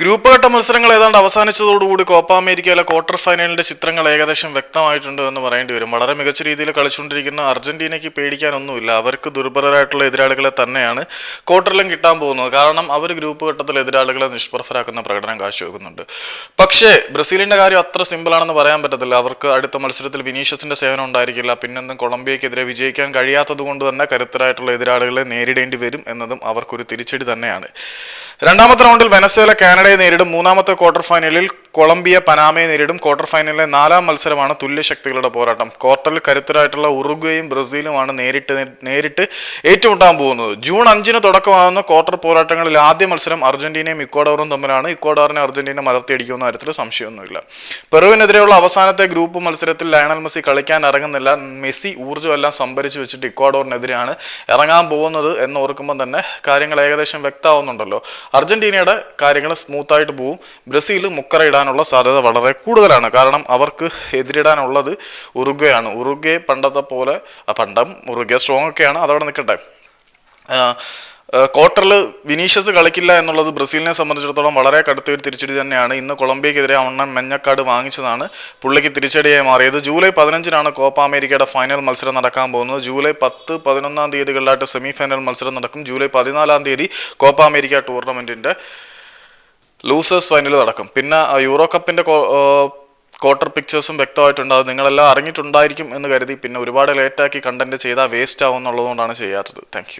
Group ഘട്ട മത്സരങ്ങൾ ഏതാണ്ട് അവസാനിച്ചതോടുകൂടി കോപ്പ അമേരിക്കയിലെ ക്വാർട്ടർ ഫൈനലിന്റെ ചിത്രങ്ങൾ ഏകദേശം വ്യക്തമായിട്ടുണ്ട് എന്ന് പറയേണ്ടി വരും. വളരെ മികച്ച രീതിയിൽ കളിച്ചുകൊണ്ടിരിക്കുന്ന അർജന്റീനയ്ക്ക് പേടിക്കാനൊന്നുമില്ല. അവർക്ക് ദുർബലരായിട്ടുള്ള എതിരാളികളെ തന്നെയാണ് ക്വാർട്ടറിലും കിട്ടാൻ പോകുന്നത്. കാരണം അവർ ഗ്രൂപ്പ് ഘട്ടത്തിൽ എതിരാളികളെ നിഷ്പ്രഫരാക്കുന്ന പ്രകടനം കാഴ്ചവെക്കുന്നുണ്ട്. പക്ഷേ ബ്രസീലിന്റെ കാര്യം അത്ര സിമ്പിളാണെന്ന് പറയാൻ പറ്റത്തില്ല. അവർക്ക് അടുത്ത മത്സരത്തിൽ വിനീഷ്യസിന്റെ സേവനം ഉണ്ടായിരിക്കില്ല. പിന്നൊന്നും കൊളംബിയക്കെതിരെ വിജയിക്കാൻ കഴിയാത്തത് കൊണ്ട് തന്നെ കരുത്തരായിട്ടുള്ള എതിരാളികളെ നേരിടേണ്ടി വരും എന്നതും അവർക്കൊരു തിരിച്ചടി തന്നെയാണ്. രണ്ടാമത്തെ റൗണ്ടിൽ വെനസ്വേല കാനഡയെ നേരിടും. മൂന്നാമത്തെ ക്വാർട്ടർ ഫൈനലിൽ കൊളംബിയ പനാമയെ നേരിടും ക്വാർട്ടർ ഫൈനലിലെ നാലാം മത്സരമാണ് തുല്യശക്തികളുടെ പോരാട്ടം. ക്വാർട്ടറിൽ കരുത്തരായിട്ടുള്ള ഉറുഗ്വയും ബ്രസീലുമാണ് നേരിട്ട് നേരിട്ട് ഏറ്റുമുട്ടാൻ പോകുന്നത്. ജൂൺ അഞ്ചിന് തുടക്കമാകുന്ന ക്വാർട്ടർ പോരാട്ടങ്ങളിൽ ആദ്യ മത്സരം അർജന്റീനയും ഇക്വാഡോറും തമ്മിലാണ്. ഇക്വാഡോറിനെ അർജന്റീന മലർത്തിയടിക്കുന്ന കാര്യത്തിൽ സംശയമൊന്നുമില്ല. പെറുവിനെതിരെയുള്ള അവസാനത്തെ ഗ്രൂപ്പ് മത്സരത്തിൽ ലയണൽ മെസ്സി കളിക്കാൻ ഇറങ്ങുന്നില്ല. മെസ്സി ഊർജമെല്ലാം സംഭരിച്ചു വെച്ചിട്ട് ഇക്വാഡോറിനെതിരെയാണ് ഇറങ്ങാൻ പോകുന്നത് എന്ന് ഓർക്കുമ്പോൾ തന്നെ കാര്യങ്ങൾ ഏകദേശം വ്യക്തമാവുന്നുണ്ടല്ലോ. അർജന്റീനയുടെ കാര്യങ്ങൾ സ്മൂത്തായിട്ട് പോകും ബ്രസീൽ മുക്കറ ഇടാനുള്ള സാധ്യത വളരെ കൂടുതലാണ്. കാരണം അവർക്ക് എതിരിടാനുള്ളത് ഉറുഗ്വയാണ്. ഉറുഗ്വെ പണ്ടത്തെ പോലെ പണ്ടം ഉറുഗ്വ സ്ട്രോങ് ഒക്കെയാണ്. അതവിടെ നിൽക്കട്ടെ ക്വാർട്ടറിൽ വിനീഷ്യസ് കളിക്കില്ല എന്നുള്ളത് ബ്രസീലിനെ സംബന്ധിച്ചിടത്തോളം വളരെ കടുത്ത ഒരു തിരിച്ചടി തന്നെയാണ്. ഇന്ന് കൊളംബിയക്കെതിരെ അണ്ണൻ മഞ്ഞക്കാട് വാങ്ങിച്ചതാണ്. പുള്ളിക്ക് തിരിച്ചടിയായി മാറിയത് ജൂലൈ പതിനഞ്ചിനാണ് കോപ്പ അമേരിക്കയുടെ ഫൈനൽ മത്സരം നടക്കാൻ പോകുന്നത്. ജൂലൈ പത്ത് പതിനൊന്നാം തീയതികളിലായിട്ട് സെമി ഫൈനൽ മത്സരം നടക്കും. ജൂലൈ പതിനാലാം തീയതി കോപ്പ അമേരിക്ക ടൂർണമെന്റിന്റെ ലൂസേഴ്സ് ഫൈനൽ നടക്കും. പിന്നെ യൂറോ കപ്പിന്റെ ക്വാർട്ടർ പിക്ചേഴ്സും വ്യക്തമായിട്ടുണ്ട്. അത് നിങ്ങളെല്ലാം അറിഞ്ഞിട്ടുണ്ടായിരിക്കും എന്ന് കരുതി പിന്നെ ഒരുപാട് ലേറ്റാക്കി കണ്ടന്റ് ചെയ്താൽ വേസ്റ്റ് ആവും എന്നുള്ളതുകൊണ്ടാണ് ചെയ്യാത്തത്. താങ്ക്